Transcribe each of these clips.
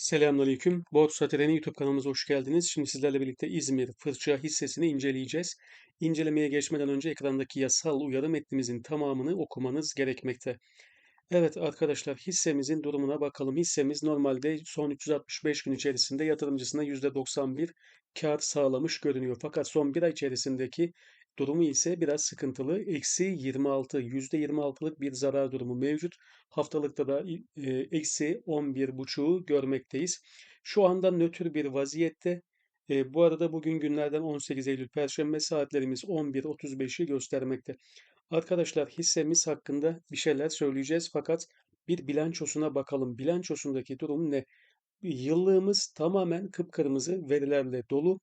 Selamünaleyküm. Borsa Treni YouTube kanalımıza hoş geldiniz. Şimdi sizlerle birlikte İzmir Fırça hissesini inceleyeceğiz. İncelemeye geçmeden önce ekrandaki yasal uyarı metnimizin tamamını okumanız gerekmekte. Evet arkadaşlar hissemizin durumuna bakalım. Hissemiz normalde son 365 gün içerisinde yatırımcısına %91 kar sağlamış görünüyor. Fakat son bir ay içerisindeki durumu ise biraz sıkıntılı. Eksi 26, %26'lık bir zarar durumu mevcut. Haftalıkta da e, eksi 11,5'u görmekteyiz. Şu anda nötr bir vaziyette. E, bu arada bugün günlerden 18 Eylül Perşembe saatlerimiz 11.35'i göstermekte. Arkadaşlar hissemiz hakkında bir şeyler söyleyeceğiz fakat bir bilançosuna bakalım. Bilançosundaki durum ne? Yıllığımız tamamen kıpkırmızı verilerle dolu.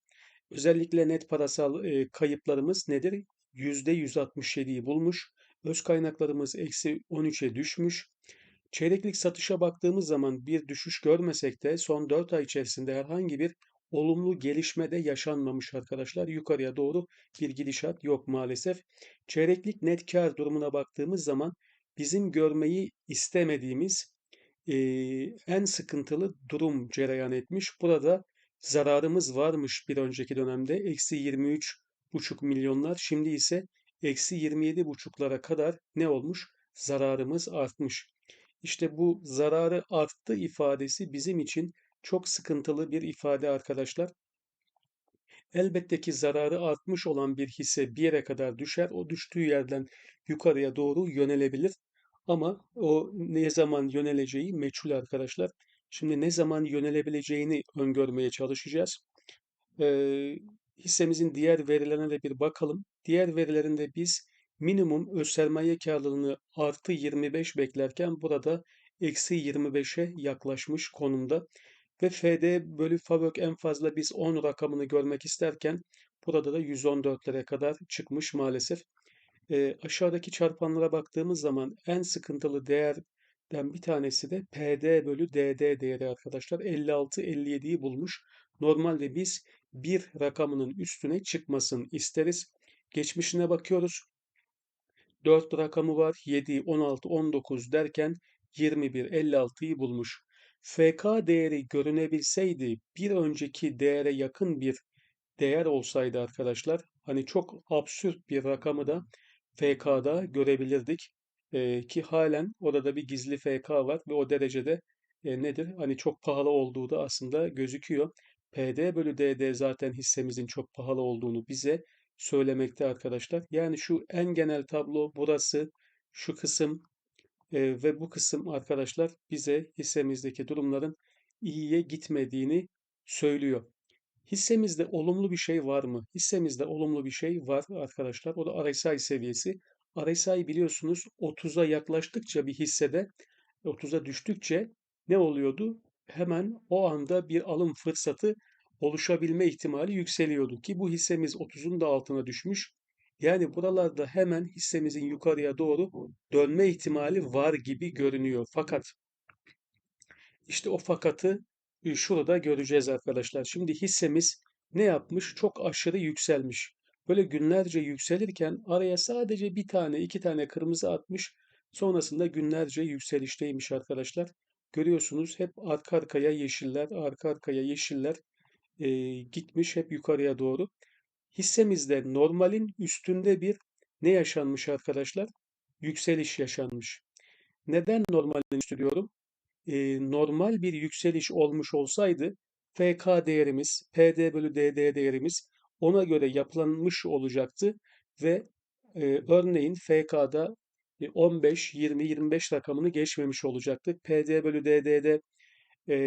Özellikle net parasal e, kayıplarımız nedir? %167'yi bulmuş. Öz kaynaklarımız eksi 13'e düşmüş. Çeyreklik satışa baktığımız zaman bir düşüş görmesek de son 4 ay içerisinde herhangi bir olumlu gelişme de yaşanmamış arkadaşlar. Yukarıya doğru bir gidişat yok maalesef. Çeyreklik net kar durumuna baktığımız zaman bizim görmeyi istemediğimiz e, en sıkıntılı durum cereyan etmiş. Burada zararımız varmış bir önceki dönemde. Eksi 23,5 milyonlar. Şimdi ise eksi 27,5'lara kadar ne olmuş? Zararımız artmış. İşte bu zararı arttı ifadesi bizim için çok sıkıntılı bir ifade arkadaşlar. Elbette ki zararı artmış olan bir hisse bir yere kadar düşer. O düştüğü yerden yukarıya doğru yönelebilir. Ama o ne zaman yöneleceği meçhul arkadaşlar. Şimdi ne zaman yönelebileceğini öngörmeye çalışacağız. Ee, hissemizin diğer verilerine de bir bakalım. Diğer verilerinde biz minimum öz sermaye karlılığını artı 25 beklerken burada eksi 25'e yaklaşmış konumda. Ve FD bölü FAVÖK en fazla biz 10 rakamını görmek isterken burada da 114'lere kadar çıkmış maalesef. E, aşağıdaki çarpanlara baktığımız zaman en sıkıntılı değerden bir tanesi de PD bölü DD değeri arkadaşlar. 56-57'yi bulmuş. Normalde biz bir rakamının üstüne çıkmasın isteriz. Geçmişine bakıyoruz. 4 rakamı var. 7, 16, 19 derken 21, 56'yı bulmuş. FK değeri görünebilseydi bir önceki değere yakın bir değer olsaydı arkadaşlar hani çok absürt bir rakamı da FK'da görebilirdik. E, ki halen orada bir gizli FK var ve o derecede e, nedir? Hani çok pahalı olduğu da aslında gözüküyor. PD bölü DD zaten hissemizin çok pahalı olduğunu bize söylemekte arkadaşlar. Yani şu en genel tablo burası, şu kısım e, ve bu kısım arkadaşlar bize hissemizdeki durumların iyiye gitmediğini söylüyor. Hissemizde olumlu bir şey var mı? Hissemizde olumlu bir şey var arkadaşlar. O da RSI seviyesi. RSI biliyorsunuz 30'a yaklaştıkça bir hissede 30'a düştükçe ne oluyordu? Hemen o anda bir alım fırsatı oluşabilme ihtimali yükseliyordu ki bu hissemiz 30'un da altına düşmüş. Yani buralarda hemen hissemizin yukarıya doğru dönme ihtimali var gibi görünüyor. Fakat işte o fakatı e, şurada göreceğiz arkadaşlar. Şimdi hissemiz ne yapmış? Çok aşırı yükselmiş. Böyle günlerce yükselirken araya sadece bir tane, iki tane kırmızı atmış. Sonrasında günlerce yükselişteymiş arkadaşlar. Görüyorsunuz hep arka arkaya yeşiller, arka arkaya yeşiller e, gitmiş hep yukarıya doğru. Hissemizde normalin üstünde bir ne yaşanmış arkadaşlar? Yükseliş yaşanmış. Neden normalin üstü diyorum? e, normal bir yükseliş olmuş olsaydı FK değerimiz, PD bölü DD değerimiz ona göre yapılanmış olacaktı ve e, örneğin FK'da 15, 20, 25 rakamını geçmemiş olacaktık. PD bölü DD'de e,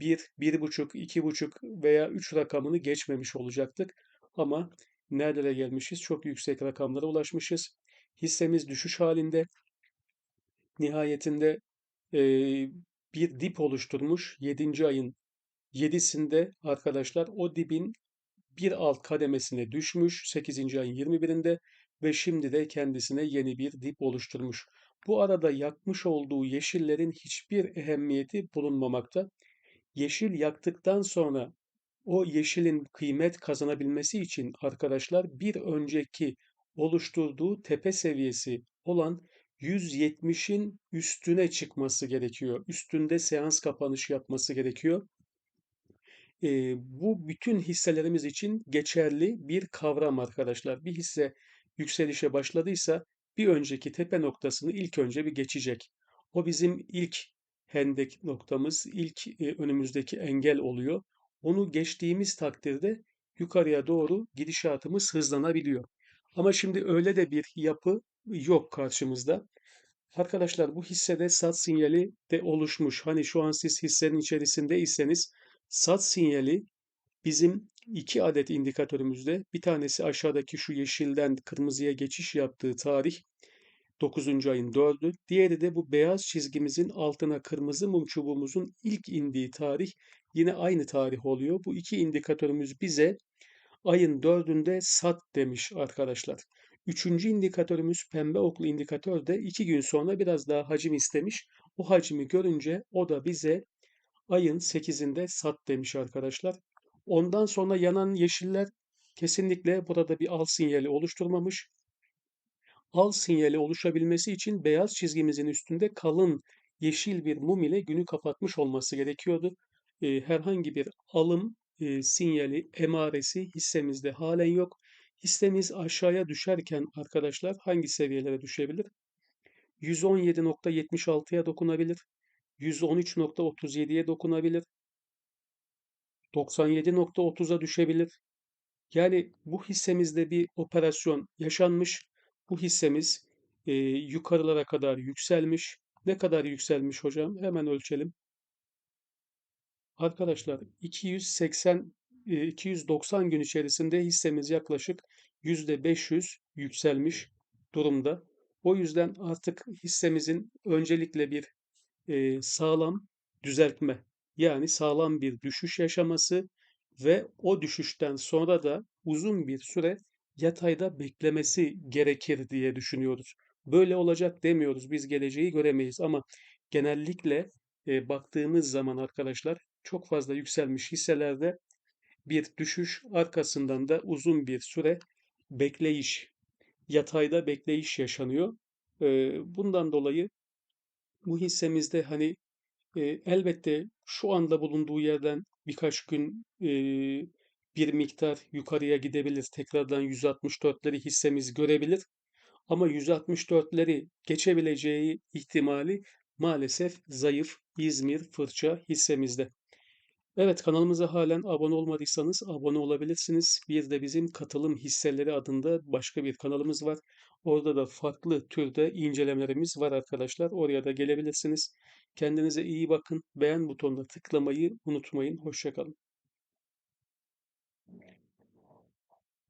1, 1,5, 2,5 veya 3 rakamını geçmemiş olacaktık. Ama nerelere gelmişiz? Çok yüksek rakamlara ulaşmışız. Hissemiz düşüş halinde. Nihayetinde bir dip oluşturmuş 7. ayın 7'sinde arkadaşlar o dibin bir alt kademesine düşmüş 8. ayın 21'inde ve şimdi de kendisine yeni bir dip oluşturmuş. Bu arada yakmış olduğu yeşillerin hiçbir ehemmiyeti bulunmamakta. Yeşil yaktıktan sonra o yeşilin kıymet kazanabilmesi için arkadaşlar bir önceki oluşturduğu tepe seviyesi olan 170'in üstüne çıkması gerekiyor. Üstünde seans kapanışı yapması gerekiyor. Eee, bu bütün hisselerimiz için geçerli bir kavram arkadaşlar. Bir hisse yükselişe başladıysa bir önceki tepe noktasını ilk önce bir geçecek. O bizim ilk hendek noktamız, ilk e, önümüzdeki engel oluyor. Onu geçtiğimiz takdirde yukarıya doğru gidişatımız hızlanabiliyor. Ama şimdi öyle de bir yapı yok karşımızda. Arkadaşlar bu hissede sat sinyali de oluşmuş. Hani şu an siz hissenin içerisindeyseniz sat sinyali bizim iki adet indikatörümüzde bir tanesi aşağıdaki şu yeşilden kırmızıya geçiş yaptığı tarih 9. ayın 4'ü. Diğeri de bu beyaz çizgimizin altına kırmızı mum çubuğumuzun ilk indiği tarih yine aynı tarih oluyor. Bu iki indikatörümüz bize ayın 4'ünde sat demiş arkadaşlar. Üçüncü indikatörümüz pembe oklu indikatör de iki gün sonra biraz daha hacim istemiş. O hacmi görünce o da bize ayın 8'inde sat demiş arkadaşlar. Ondan sonra yanan yeşiller kesinlikle burada bir al sinyali oluşturmamış. Al sinyali oluşabilmesi için beyaz çizgimizin üstünde kalın yeşil bir mum ile günü kapatmış olması gerekiyordu. Ee, herhangi bir alım e, sinyali, emaresi hissemizde halen yok. Hissemiz aşağıya düşerken arkadaşlar hangi seviyelere düşebilir? 117.76'ya dokunabilir. 113.37'ye dokunabilir. 97.30'a düşebilir. Yani bu hissemizde bir operasyon yaşanmış. Bu hissemiz e, yukarılara kadar yükselmiş. Ne kadar yükselmiş hocam? Hemen ölçelim. Arkadaşlar 280 e, 290 gün içerisinde hissemiz yaklaşık %500 yükselmiş durumda. O yüzden artık hissemizin öncelikle bir e, sağlam düzeltme yani sağlam bir düşüş yaşaması ve o düşüşten sonra da uzun bir süre yatayda beklemesi gerekir diye düşünüyoruz. Böyle olacak demiyoruz. Biz geleceği göremeyiz ama genellikle e, baktığımız zaman arkadaşlar çok fazla yükselmiş hisselerde bir düşüş arkasından da uzun bir süre bekleyiş, yatayda bekleyiş yaşanıyor. E, bundan dolayı bu hissemizde hani e, elbette şu anda bulunduğu yerden birkaç gün e, bir miktar yukarıya gidebilir. Tekrardan 164'leri hissemiz görebilir. Ama 164'leri geçebileceği ihtimali maalesef zayıf İzmir fırça hissemizde. Evet kanalımıza halen abone olmadıysanız abone olabilirsiniz. Bir de bizim katılım hisseleri adında başka bir kanalımız var. Orada da farklı türde incelemelerimiz var arkadaşlar. Oraya da gelebilirsiniz. Kendinize iyi bakın. Beğen butonuna tıklamayı unutmayın. Hoşçakalın.